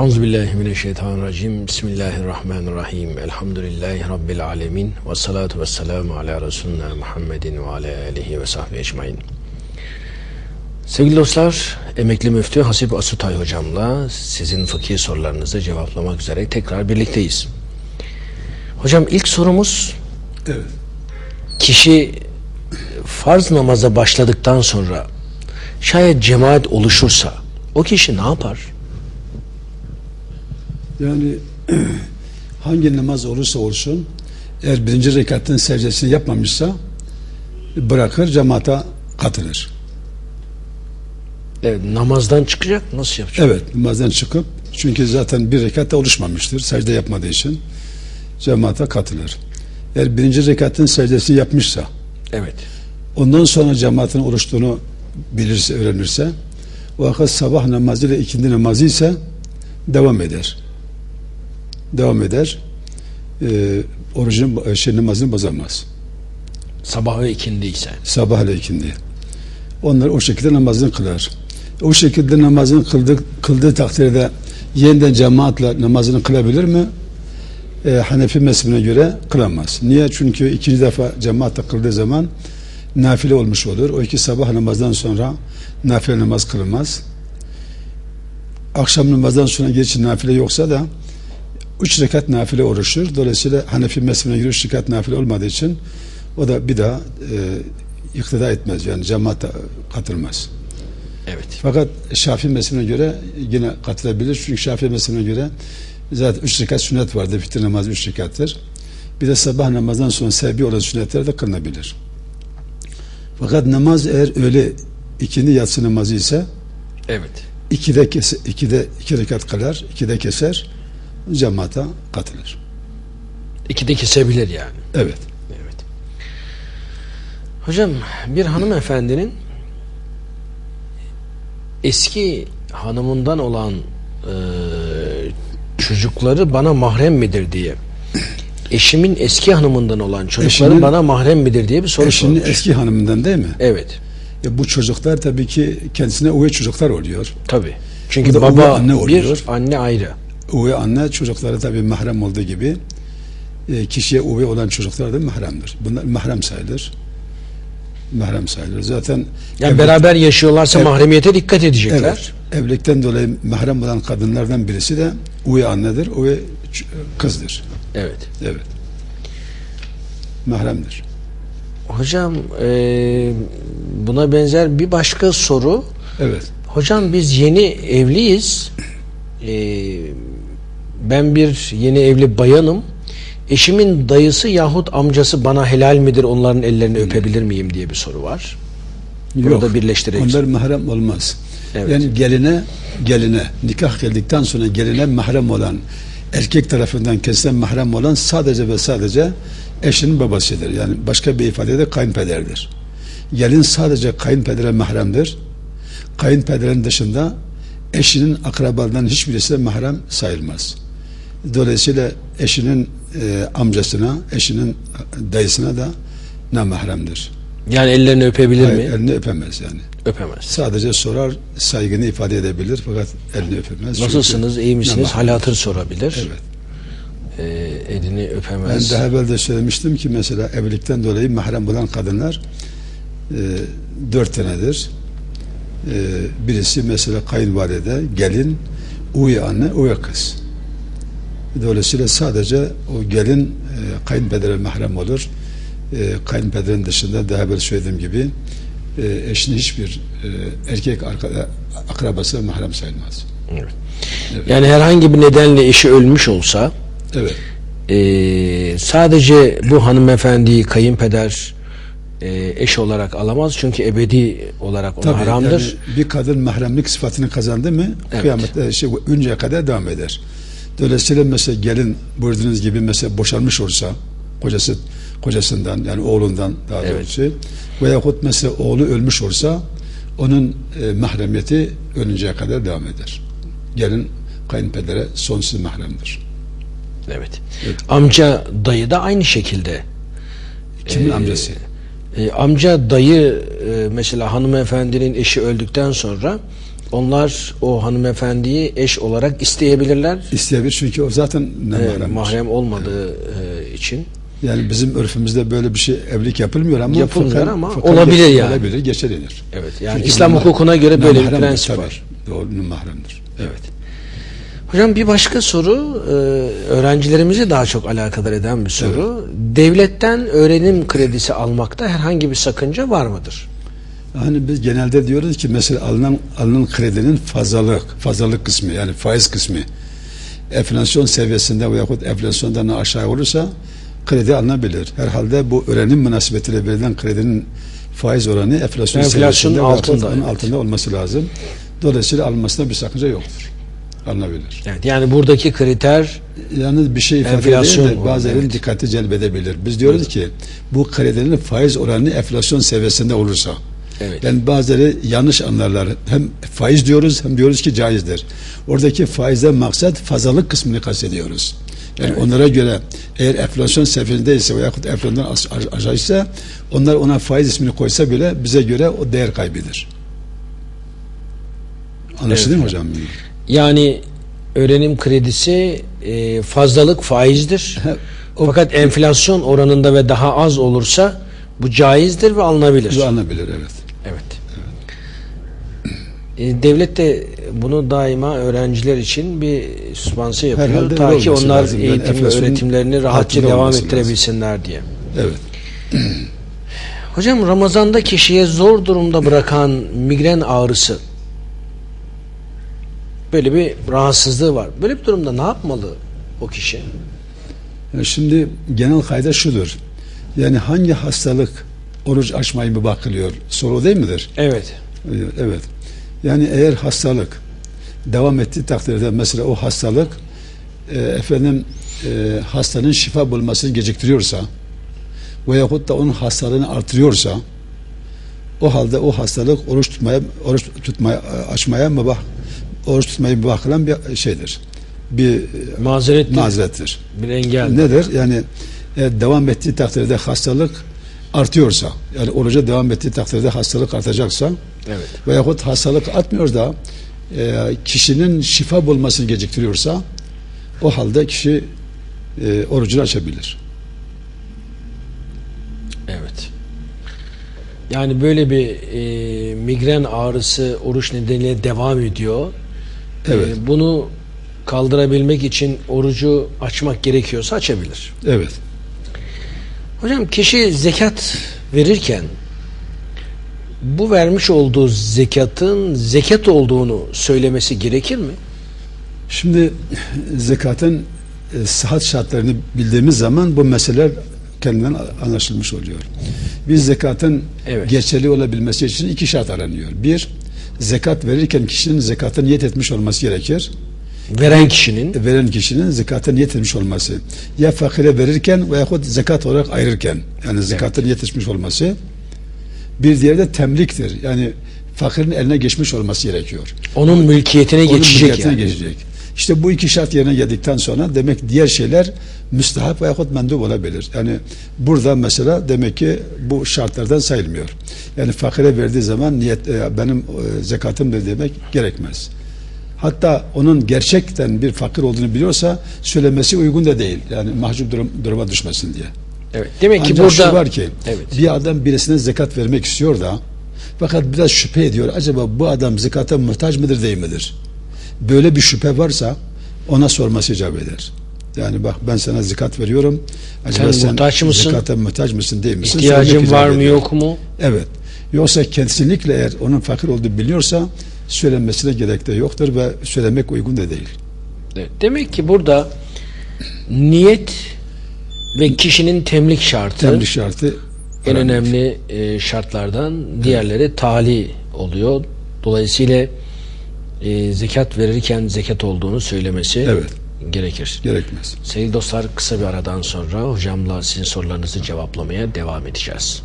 Euzubillahimineşşeytanirracim. Bismillahirrahmanirrahim. Elhamdülillahi Rabbil alemin. Ve salatu ve selamu ala Resulüna Muhammedin ve ala alihi ve sahbihi ecmain. Sevgili dostlar, emekli müftü Hasip Asutay hocamla sizin fıkhi sorularınızı cevaplamak üzere tekrar birlikteyiz. Hocam ilk sorumuz Evet. kişi farz namaza başladıktan sonra şayet cemaat oluşursa o kişi ne yapar? Yani hangi namaz olursa olsun eğer birinci rekatın secdesini yapmamışsa bırakır cemaate katılır. Evet, namazdan çıkacak nasıl yapacak? Evet namazdan çıkıp çünkü zaten bir rekatta oluşmamıştır secde yapmadığı için cemaate katılır. Eğer birinci rekatın secdesini yapmışsa Evet. ondan sonra cemaatin oluştuğunu bilirse, öğrenirse o vakit sabah namazı ile ikindi namazı ise devam eder. Devam eder. Ee, orucun şey, namazını bozamaz. Sabah ve ikindi ise. Sabah ikindi. Onlar o şekilde namazını kılar. O şekilde namazını kıldık, kıldığı takdirde yeniden cemaatle namazını kılabilir mi? Ee, Hanefi mezhebine göre kılamaz. Niye? Çünkü ikinci defa cemaatle kıldığı zaman nafile olmuş olur. O iki sabah namazdan sonra nafile namaz kılınmaz. Akşam namazdan sonra geçici nafile yoksa da üç rekat nafile oruçtur. Dolayısıyla Hanefi mezhebine göre üç rekat nafile olmadığı için o da bir daha e, iktida etmez. Yani cemaate katılmaz. Evet. Fakat Şafii mezhebine göre yine katılabilir. Çünkü Şafii mezhebine göre zaten üç rekat sünnet vardır. Fitir namazı üç rekattır. Bir de sabah namazdan sonra sebebi olan sünnetler de kılınabilir. Fakat namaz eğer öyle ikindi yatsı namazı ise Evet. ikide, kese, ikide iki rekat kılar, ikide keser, cemaate katılır. İkide kesebilir yani. Evet. Evet. Hocam bir hanımefendinin eski hanımından olan e, çocukları bana mahrem midir diye eşimin eski hanımından olan çocukları Eşinin- bana mahrem midir diye bir soru Eşinin sormuş. eski hanımından değil mi? Evet. E bu çocuklar tabii ki kendisine üvey çocuklar oluyor. Tabi. Çünkü baba anne bir, oluyor. anne ayrı. Üvey anne çocukları tabii mahrem olduğu gibi e, kişiye üvey olan çocuklar da mahremdir. Bunlar mahrem sayılır. Mahrem sayılır. Zaten Yani evlilik- beraber yaşıyorlarsa Evet. mahremiyete dikkat edecekler. evet, evlilikten dolayı mahrem olan kadınlardan birisi de üvey annedir, ç- kızdır. Evet. Evet. Mahremdir. Hocam e, buna benzer bir başka soru. Evet. Hocam biz yeni evliyiz. E, ben bir yeni evli bayanım. Eşimin dayısı yahut amcası bana helal midir onların ellerini öpebilir miyim diye bir soru var. Bunu da birleştirerek Onlar mahrem olmaz. Evet. Yani geline geline nikah geldikten sonra geline mahrem olan erkek tarafından kesilen mahrem olan sadece ve sadece eşinin babasıdır. Yani başka bir ifadeyle kayınpederdir. Gelin sadece kayınpedere mahremdir. Kayınpederin dışında eşinin akrabalarından hiçbirisi de mahrem sayılmaz. Dolayısıyla eşinin e, amcasına, eşinin dayısına da ne mahremdir. Yani ellerini öpebilir Hayır, mi? elini öpemez yani. Öpemez. Sadece sorar, saygını ifade edebilir fakat elini öpemez. Nasılsınız, iyi misiniz? Namaz. Hal hatır sorabilir. Evet. E, elini Ben öpemez. daha evvel de söylemiştim ki mesela evlilikten dolayı mahrem bulan kadınlar e, dört tanedir. E, birisi mesela kayınvalide, gelin, uy anne, uy kız. Dolayısıyla sadece o gelin e, kayınpedere mahrem olur. E, kayınpederin dışında daha evvel söylediğim gibi e, eşinin hiçbir e, erkek arkada, akrabası mahrem sayılmaz. Evet. Yani herhangi bir nedenle eşi ölmüş olsa Evet. Ee, sadece bu hanımefendiyi kayınpeder e, eş olarak alamaz çünkü ebedi olarak ona Tabii haramdır. yani bir kadın mahremlik sıfatını kazandı mı Evet. kıyamette şey, önceye kadar devam eder. Dolayısıyla mesela gelin buyurduğunuz gibi mesela boşanmış olsa kocası kocasından yani oğlundan daha Evet. doğrusu veyahut mesela oğlu ölmüş olsa onun e, mahremiyeti ölünceye kadar devam eder. Gelin kayınpedere sonsuz mahremdir. Evet. Amca dayı da aynı şekilde. Kimin Ee, amcası? E, amca dayı e, mesela hanımefendinin eşi öldükten sonra onlar o hanımefendiyi eş olarak isteyebilirler. İsteyebilir çünkü o zaten ne Ee, mahremdir. mahrem olmadığı e, için. Yani bizim örfümüzde böyle bir şey evlilik yapılmıyor ama Yapılmıyor ama fakat olabilir geç- yani. Olabilir, geçerlidir. Evet. Yani Çünkü İslam hukukuna göre böyle bir prensip tabii. var. Doğru, mahremdir. Evet. Hocam bir başka soru e, öğrencilerimizi daha çok alakadar eden bir soru. Devletten öğrenim kredisi almakta herhangi bir sakınca var mıdır? Hani biz genelde diyoruz ki mesela alınan alınan kredinin fazlalık, fazlalık kısmı yani faiz kısmı enflasyon seviyesinde veyahut enflasyondan aşağı olursa kredi alınabilir. Herhalde bu öğrenim münasebetiyle verilen kredinin faiz oranı enflasyon Enflasyonun seviyesinde altında, evet. altında olması lazım. Dolayısıyla alınmasında bir sakınca yoktur. Alınabilir. Evet, yani buradaki kriter Yalnız bir şey ifade da oranı, bazılarının evet. dikkati celbedebilir. Biz diyoruz ki bu kredinin faiz oranı enflasyon seviyesinde olursa Evet. yani bazıları yanlış anlarlar. Hem faiz diyoruz hem diyoruz ki caizdir. Oradaki faizden maksat fazlalık kısmını kastediyoruz. Yani onlara göre eğer enflasyon seviyesindeyse veyahut enflasyondan aşağıysa onlar ona faiz ismini koysa bile bize göre o değer kaybeder. Anlaşıldı mı hocam? Yani öğrenim kredisi e, fazlalık faizdir. Fakat enflasyon oranında ve daha az olursa bu caizdir ve alınabilir. Alınabilir evet. Evet. E, devlet de bunu daima öğrenciler için bir süspanse yapıyor. Herhalde Ta öyle ki olması onlar lazım. Yani eğitim ve enflasyonun öğretimlerini rahatça devam olması lazım. ettirebilsinler diye. Evet. Hocam Ramazan'da kişiye zor durumda bırakan migren ağrısı böyle bir rahatsızlığı var. Böyle bir durumda ne yapmalı o kişi? Yani Şimdi genel kayda şudur. Yani hangi hastalık oruç açmayı mübah kılıyor? Soru değil midir? Evet. Evet. Yani eğer hastalık devam ettiği takdirde mesela o hastalık e, efendim e, hastanın şifa bulmasını geciktiriyorsa veyahut da onun hastalığını artırıyorsa o halde o hastalık oruç tutmaya oruç tutmaya açmaya mübah oruç tutmayı mübah kılan bir şeydir. Bir e, Mazeret mazerettir. bir engel. Nedir? Yani eğer devam ettiği takdirde hastalık artıyorsa, yani oruca devam ettiği takdirde hastalık artacaksa Evet. veyahut hastalık artmıyor da e, kişinin şifa bulmasını geciktiriyorsa o halde kişi e, orucunu açabilir. Evet. Yani böyle bir e, migren ağrısı oruç nedeniyle devam ediyor. Evet. E, bunu kaldırabilmek için orucu açmak gerekiyorsa açabilir. Evet. Hocam kişi zekat verirken bu vermiş olduğu zekatın zekat olduğunu söylemesi gerekir mi? Şimdi zekatın e, sıhhat şartlarını bildiğimiz zaman bu meseleler kendinden anlaşılmış oluyor. Biz zekatın Evet. geçerli olabilmesi için iki şart aranıyor. Bir, zekat verirken kişinin zekata niyet etmiş olması gerekir. Veren kişinin Veren kişinin zekata niyet etmiş olması. Ya fakire verirken veyahut zekat olarak ayırırken. Yani zekata niyet etmiş olması. Bir diğeri de temliktir. Yani fakirin eline geçmiş olması gerekiyor. onun mülkiyetine Onun geçecek mülkiyetine yani. geçecek. İşte bu iki şart yerine geldikten sonra demek diğer şeyler müstahap veyahut mendup olabilir. Yani burada mesela demek ki bu şartlardan sayılmıyor. Yani fakire verdiği zaman niyet e, benim e, zekatımdır demek gerekmez. Hatta onun gerçekten bir fakir olduğunu biliyorsa söylemesi uygun da değil. Yani mahcup durum, duruma düşmesin diye. Evet. Demek ki Ancak burada şu var ki Evet. bir adam birisine zekat vermek istiyor da fakat biraz şüphe ediyor. Acaba bu adam zekata muhtaç mıdır değil midir? Böyle bir şüphe varsa ona sorması icap eder. Yani bak ben sana zekat veriyorum. Acaba Sen muhtaç mısın? Zekata muhtaç mısın değil misin? ihtiyacın var mı yok mu? Evet. Yoksa kesinlikle eğer onun fakir olduğunu biliyorsa söylenmesine gerek de yoktur ve söylemek uygun da değil. Evet. Demek ki burada niyet ve kişinin temlik şartı Temlik şartı en aranıyor. önemli e, şartlardan diğerleri tali oluyor. Dolayısıyla e, zekat verirken zekat olduğunu söylemesi Evet. Gerekir. gerekmez. Sevgili dostlar kısa bir aradan sonra hocamla sizin sorularınızı cevaplamaya devam edeceğiz.